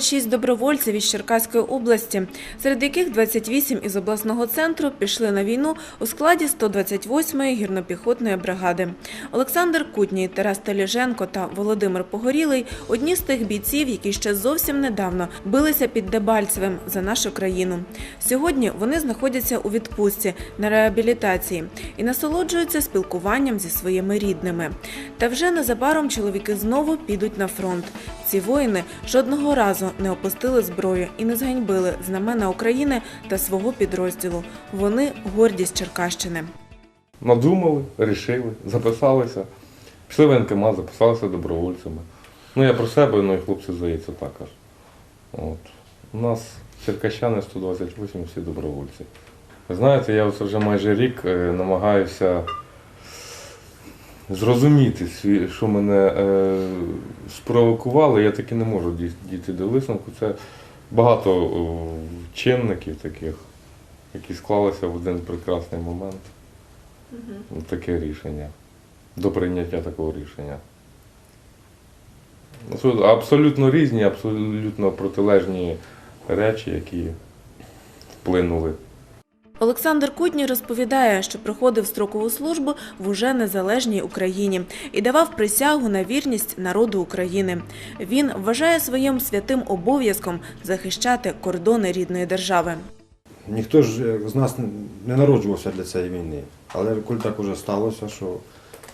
26 добровольців із Черкаської області, серед яких 28 із обласного центру пішли на війну у складі 128-ї гірнопіхотної бригади. Олександр Кутній, Тарас Теліженко та Володимир Погорілий – одні з тих бійців, які ще зовсім недавно билися під Дебальцевим за нашу країну. Сьогодні вони знаходяться у відпустці на реабілітації і насолоджуються спілкуванням зі своїми рідними. Та вже незабаром чоловіки знову підуть на фронт. Ці воїни жодного разу не опустили зброю і не зганьбили знамена України та свого підрозділу. Вони гордість Черкащини. Надумали, рішили, записалися. Пішли в воєнкомат, записалися добровольцями. Ну я про себе, ну і хлопці здається також. От. У нас черкащани 128 всі добровольці. Ви знаєте, я вже майже рік е, намагаюся зрозуміти, що мене е, спровокувало, я таки не можу дійти до висновку. Це багато чинників таких, які склалися в один прекрасний момент. Таке рішення. До прийняття такого рішення. Абсолютно різні, абсолютно протилежні речі, які вплинули Олександр Кутній розповідає, що проходив строкову службу в уже незалежній Україні і давав присягу на вірність народу України. Він вважає своїм святим обов'язком захищати кордони рідної держави. Ніхто ж з нас не- не народжувався для цієї війни. Але коли так уже сталося, що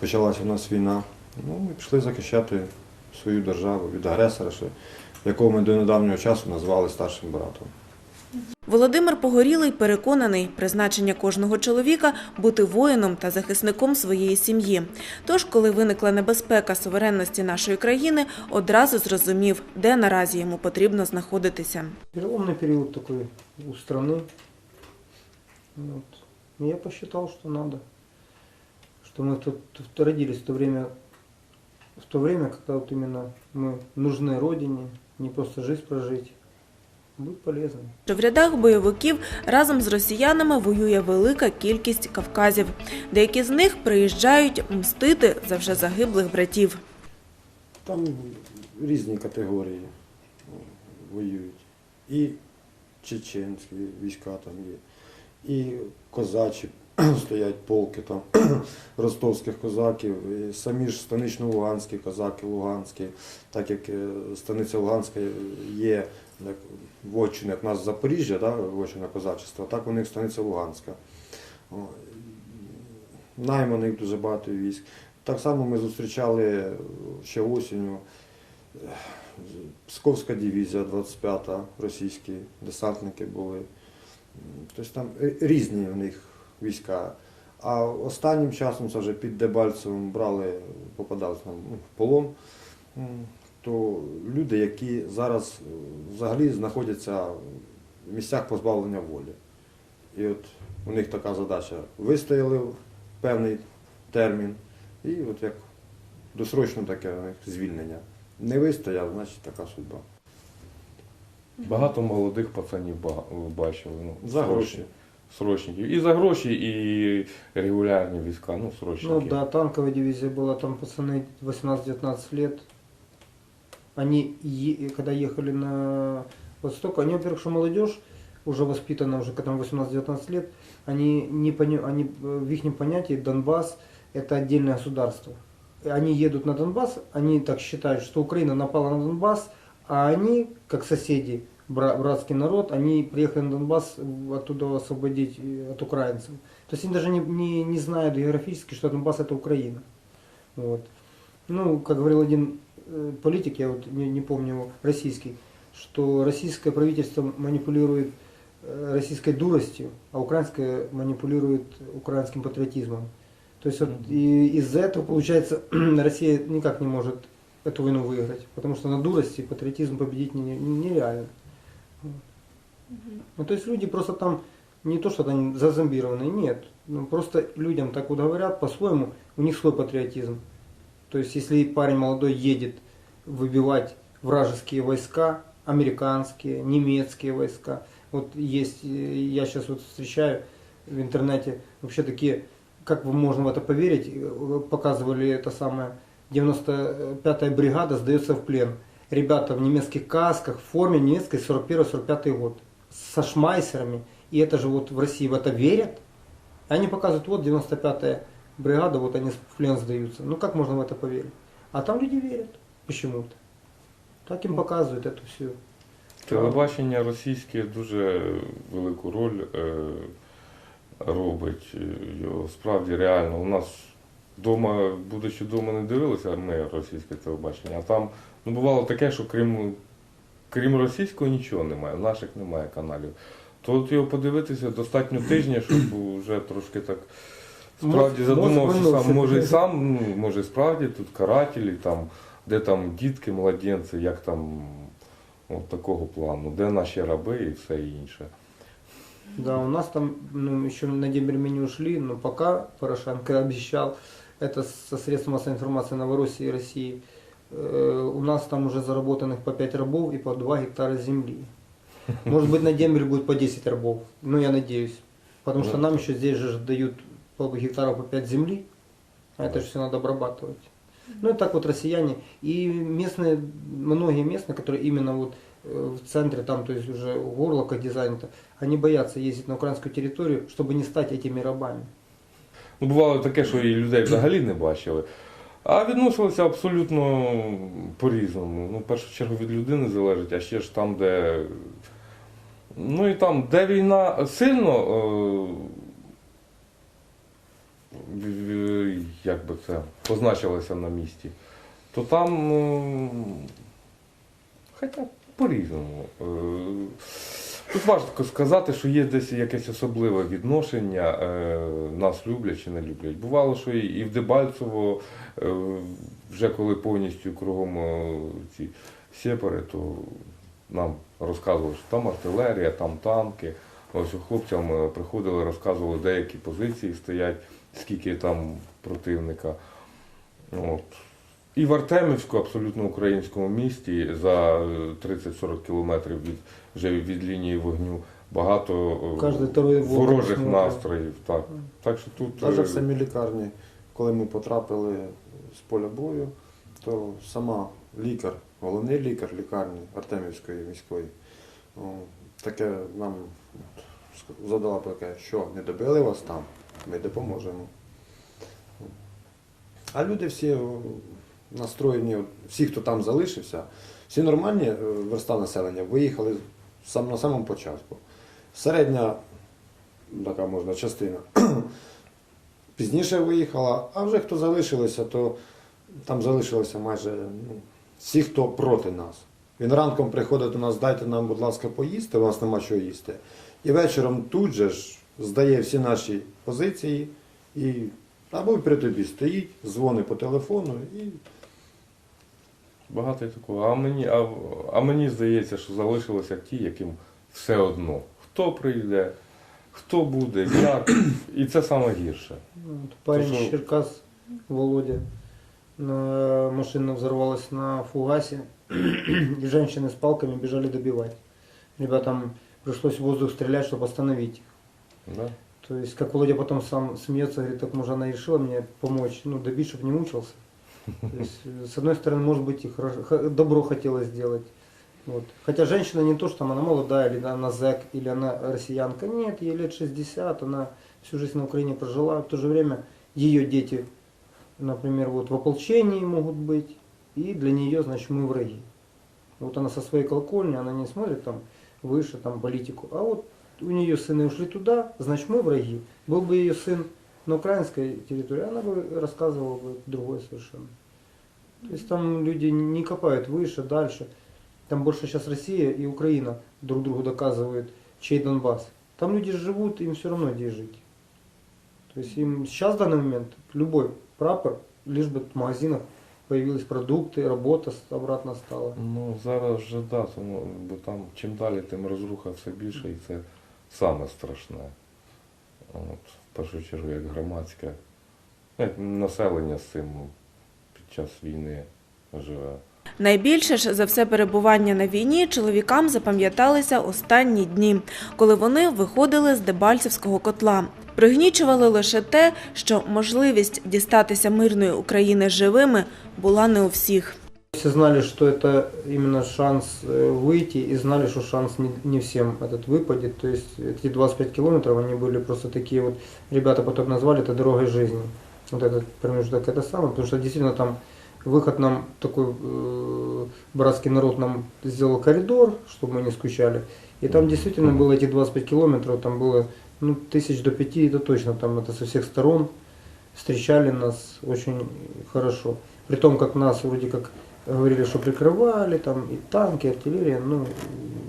почалася в нас війна, ну ми пішли захищати свою державу від агресора, якого ми до недавнього часу назвали старшим братом. Володимир Погорілий переконаний, призначення кожного чоловіка бути воїном та захисником своєї сім'ї. Тож, коли виникла небезпека суверенності нашої країни, одразу зрозумів, де наразі йому потрібно знаходитися. Переломный период такой у страны. Вот. И Я посчитал, что надо. Что мы тут тут родились в то время, в то время, когда вот именно мы нужны Родине, не просто жизнь прожить, быть полезным. що в рядах бойовиків разом з росіянами воює велика кількість кавказів. Деякі з них приїжджають мстити за вже загиблих братів. Там різні категорії воюють. І чеченські війська там є, і козачі стоять полки там ростовських козаків, і самі ж станично-луганські козаки, луганські, так як е, станиця Луганська є як вотчина, як в нас Запоріжжя, да, вотчина козачества, так у них станиця Луганська. Найманих дуже багато військ. Так само ми зустрічали ще осінню Псковська дивізія 25-та, російські десантники були. Тобто там різні в них війська. А останнім часом це вже під Дебальцевим брали, попадали там ну, в полон. То люди, які зараз е, взагалі знаходяться в місцях позбавлення волі. І от у них така задача вистояли в певний термін, і от як досрочно таке у них звільнення. Не вистояв, значить така судьба. Багато молодих пацанів бачили. Ну, За гроші. Срочників. І за гроші, і регулярні війська, ну, срочники. Ну да, танковая дивизия была, там пацаны 18-19 лет. Они, когда ехали на восток, они, во-первых, что молодежь, уже воспитана, уже когда им 18-19 лет, они, не пони- они э, в их понятии Донбасс это отдельное государство. Они едут на Донбасс, они так считают, что Украина напала на Донбасс, а они, как соседи, бра- братский народ, они приехали на Донбасс в- оттуда освободить э, от украинцев. То есть они даже не, не, не знают географически, что Донбасс это Украина. Вот. Ну, как говорил один э, политик, я вот не, не помню его, российский, что российское правительство манипулирует э, российской дуростью, а украинское манипулирует украинским патриотизмом. То есть вот и из-за этого, получается, Россия никак не может эту войну выиграть, потому что на дурости патриотизм победить не- не- нереально. Ну, то есть люди просто там не то, что они зазомбированы, нет. Ну, просто людям так вот говорят по-своему, у них свой патриотизм. То есть если парень молодой едет выбивать вражеские войска, американские, немецкие войска, вот есть, э, я сейчас вот встречаю в интернете вообще такие, как можно в это поверить, э, показывали это самое, 95-я бригада сдается в плен. ребята в немецких касках, в форме немецкой 41-45 год, со шмайсерами, и это же вот в России в это верят. И они показывают, вот 95-я бригада, вот они в плен сдаются. Ну как можно в это поверить? А там люди верят почему-то. Так им показывают эту всю. Телебачення російське дуже велику роль е, робить. Е, Його справді реально. У нас вдома, будучи вдома, не дивилися ми російське телебачення, а там ну, бувало таке, що крім, крім російського нічого немає, наших немає каналів. То от його подивитися достатньо тижня, щоб вже трошки так справді Мозг- задумався мозг винувся. сам, може і сам, ну, може справді тут карателі, там, де там дітки, младенці, як там от такого плану, де наші раби і все інше. Да, у нас там ну, еще на Дембель не ушли, но пока Порошенко обещал, это со средств массовой информации Новороссии и России, э, у нас там уже заработанных по 5 рабов и по 2 гектара земли. Может быть на Дембель будет по 10 рабов, ну я надеюсь. Потому что Ну. нам еще здесь же дают по гектару по 5 земли, а это же все надо обрабатывать. Ну и так вот россияне и местные, многие местные, которые именно вот э, в центре, там, то есть уже в Горловках где занято, они боятся ездить на украинскую территорию, чтобы не стать этими рабами. Ну, бувало таке, що і людей взагалі не бачили. А відносилися абсолютно по-різному. Ну, в першу чергу від людини залежить, а ще ж там, де. Ну і там, де війна сильно. Е... як би це позначилося на місті, то там. Ну, хоча по-різному. Е, Тут важко сказати, що є десь якесь особливе відношення, е, нас люблять чи не люблять. Бувало, що і в Дебальцево, е, вже коли повністю кругом е, ці сепари, то нам розказували, що там артилерія, там танки. Ось хлопцям е, приходили, розказували, деякі позиції стоять, скільки там противника. От. І в Артемівську, абсолютно українському місті, за е, 30-40 кілометрів від, вже від лінії вогню, багато е, волк ворожих настроїв. Так. так що тут Навіть е, в самій лікарні, коли ми потрапили з поля бою, то сама лікар, головний лікар лікарні Артемівської міської, таке нам задала таке, що не добили вас там, ми допоможемо. А люди всі настроєні, всі, хто там залишився, всі нормальні е, верста населення виїхали сам, на самому початку. Середня така можна частина пізніше виїхала, а вже хто залишилися, то там залишилося майже ну, всі, хто проти нас. Він ранком приходить до нас, дайте нам, будь ласка, поїсти, у нас нема чого їсти. І вечором тут же ж здає всі наші позиції і або при тобі стоїть, дзвонить по телефону і багато і такого. А мені, а, а мені здається, що залишилося ті, яким все одно. Хто прийде, хто буде, як. І це саме гірше. Вот парень То, Черкас, Володя, на- машина взорвалась на фугасе, и женщины с палками бежали добивать. Ребятам пришлось в воздух стрелять, чтобы остановить их. Да? То есть, как Володя потом сам смеется, говорит, так может она решила мне помочь, ну, добить, чтобы не мучился. То есть, с одной стороны, может быть, и хорошо, добро хотела сделать. Вот. Хотя женщина не то, что там она молодая, или она зэк, или она россиянка. Нет, ей лет 60, она всю жизнь на Украине прожила. В то же время ее дети, например, вот в ополчении могут быть, и для нее, значит, мы враги. Вот она со своей колокольни, она не смотрит там выше, там политику, а вот у нее сыны ушли туда, значит, мы враги. Был бы ее сын на украинской территории, она бы рассказывала бы другое совершенно. То есть там люди не копают выше, дальше. Там больше сейчас Россия и Украина друг другу доказывают, чей Донбасс. Там люди живут, им все равно где жить. То есть им сейчас в данный момент любой прапор, лишь бы в магазинах появились продукты, работа с- обратно стала. Ну, зараз вже да, тому, бо там чим далі, тим розруха все більше, і це саме страшне. От, в першу чергу, як громадське, як населення з цим ну, під час війни живе. Найбільше ж за все перебування на війні чоловікам запам'яталися останні дні, коли вони виходили з Дебальцевського котла. Пригнічували лише те, що можливість дістатися мирної України живими була не у всіх. Все знали, что это именно шанс э, выйти, и знали, что шанс не, не всем этот выпадет. То есть эти 25 километров, они были просто такие вот, ребята потом назвали это дорогой жизни. Вот этот промежуток это самое, потому что действительно там выход нам такой э, братский народ нам сделал коридор, чтобы мы не скучали. И там действительно было эти 25 километров, там было ну, тысяч до пяти, это точно, там это со всех сторон встречали нас очень хорошо. При том, как нас вроде как говорили, что прикрывали, там и танки, и артиллерия, ну,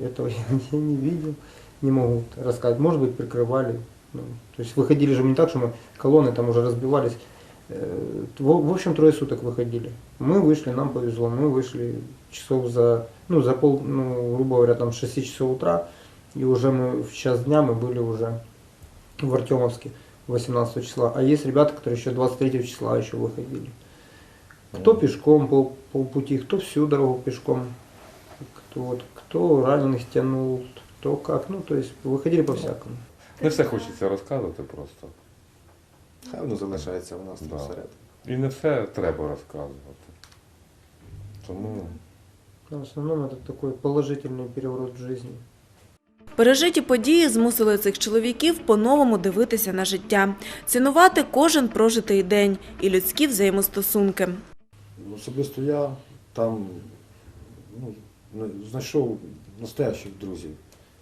этого я, я не видел, не могу рассказать. Может быть, прикрывали. Ну, то есть выходили же не так, что мы колонны там уже разбивались. Э, В, общем, трое суток выходили. Мы вышли, нам повезло, мы вышли часов за, ну, за пол, ну, грубо говоря, там с 6 часов утра, и уже мы в час дня мы были уже в Артемовске 18 числа. А есть ребята, которые еще 23 числа еще выходили. Кто пешком по, по пути, кто всю дорогу пешком, кто, вот, кто раненых тянул, кто как. Ну, то есть выходили по всякому. Не все хочеться розказувати просто. Хай воно залишається у нас Да. там всередині. І не все треба розказувати. Тому Но в основном это такой положительный переворот в жизни. Пережиті події змусили цих чоловіків по-новому дивитися на життя, цінувати кожен прожитий день і людські взаємостосунки. Особисто я там ну, знайшов настоящих друзів,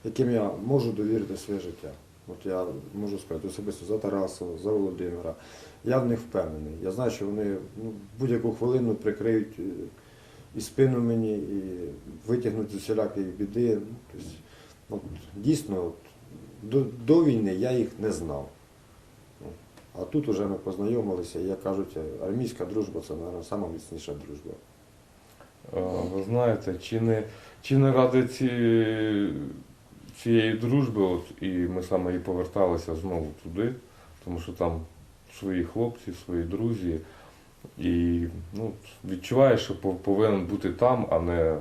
яким я можу довірити своє життя. От я можу сказати особисто за Тараса, за Володимира. Я в них впевнений. Я знаю, що вони ну, будь-яку хвилину прикриють е, і спину мені, і витягнуть з усілякої біди. Ну, тобто, от, дійсно, от, до, до війни я їх не знав. А тут вже ми познайомилися, і як кажуть, армійська дружба це, мабуть, найміцніша дружба. е, ви знаєте, чи не, чи не ради ці, цієї дружби, от, і ми саме і поверталися знову туди, тому що там свої хлопці, свої друзі. І ну, відчуваєш, що повинен бути там, а не.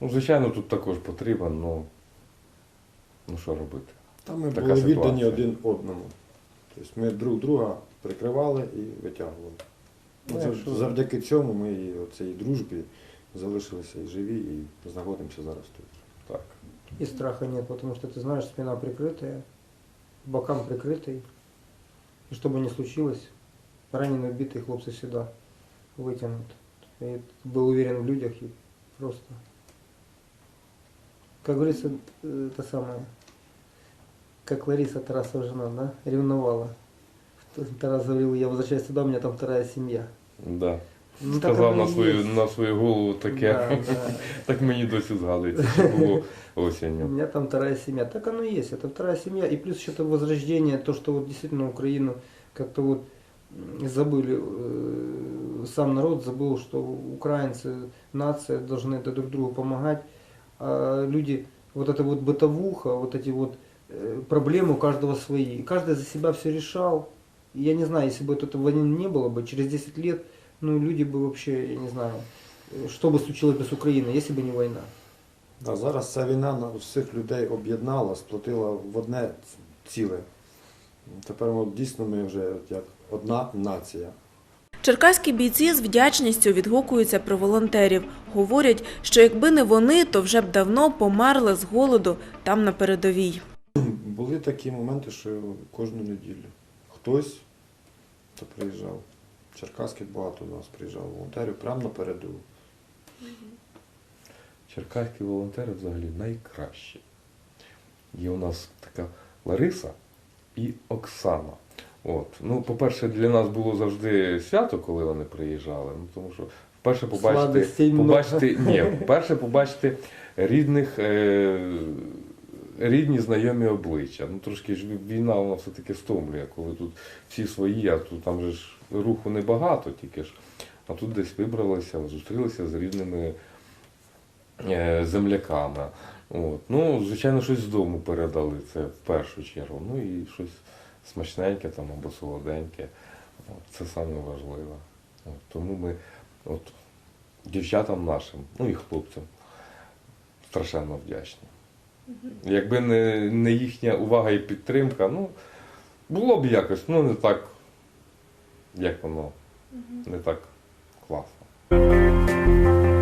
Ну, звичайно, тут також потрібен, ну, ну що робити. Там ми Така були віддані ситуація. один одному. Тобто ми друг друга прикривали і витягували. Ну, Це- якщо- Завдяки цьому ми і цій дружбі залишилися і живі, і знаходимося зараз тут. Так. И страха нет, потому что ты знаешь, спина прикрытая, бокам прикрытый. И что бы ни случилось, раненые, убитые хлопцы всегда вытянут. И ты был уверен в людях и просто... Как говорится, э, это самое, как Лариса Тарасова жена, да, ревновала. Тарас говорил, я возвращаюсь сюда, у меня там вторая семья. Да. Ну, так Сказав оно на и свою, есть. на свою голову таке. Да, да. Так мені досі згадується, що було У осінню. меня там вторая семья. Так оно и есть. Это вторая семья. И плюс еще-то возрождение, то, что вот действительно Украину как-то вот м, забыли, э, сам народ забыл, что украинцы, нация должны это друг другу помогать. А люди, вот эта вот бытовуха, вот эти вот э, проблемы у каждого свои. И каждый за себя все решал. И я не знаю, если бы вот этого войны не было бы, через 10 лет, ну, люди бы вообще, я не знаю, э, что бы случилось бы с Украиной, если бы не война. А зараз ця війна на всіх людей об'єднала, сплотила в одне ціле. Тепер от, дійсно ми вже як одна нація. Черкаські бійці з вдячністю відгукуються про волонтерів. Говорять, що якби не вони, то вже б давно померли з голоду там на передовій. Були такі моменти, що кожну неділю хтось хто приїжджав. Черкаських багато у нас приїжджало волонтерів прямо на передову. Черкаські волонтери взагалі найкращі. Є у нас така Лариса і Оксана. От. Ну, по-перше, для нас було завжди свято, коли вони приїжджали. Ну, тому що вперше побачити, побачити, ні, вперше побачити рідних, е, рідні знайомі обличчя. Ну, трошки ж війна вона все-таки стомлює, коли тут всі свої, а тут там же ж руху небагато тільки ж. А тут десь вибралися, зустрілися з рідними е, земляками. От. Ну, звичайно, щось з дому передали, це в першу чергу. Ну і щось смачненьке там або солоденьке. От, це саме важливе. От, тому ми от, дівчатам нашим, ну і хлопцям страшенно вдячні. Якби не не їхня увага і підтримка, ну, було б якось, ну не так, як воно, не так класно.